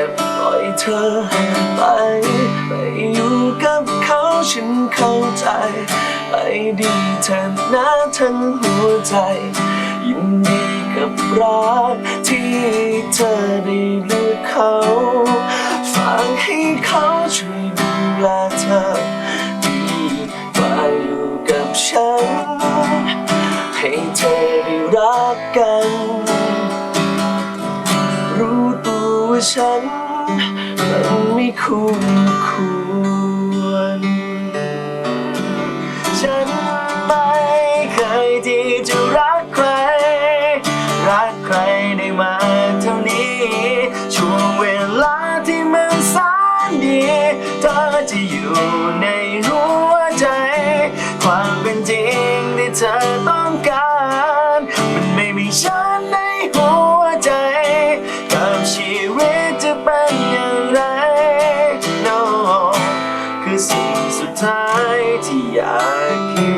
ก็บปล่อยเธอไปไปอยู่กับเขาฉันเข้าใจ ไปดีเธอนะทั้งหัวใจ ยินดีกับรักที่เธอได้เลือกเขาฝากให้เขาช่วยดูแลเธอดีกว่าอยู่กับฉัน ให้เธอได้รักกัน ฉันมันไม่คู่ควร ฉันไม่เคยที่จะรักใคร รักใครได้มาเท่านี้ ช่วงเวลาที่มันแสนดีเธอจะอยู่ในหัวใจ ความเป็นจริงที่เธอต้องการ no คือสิ่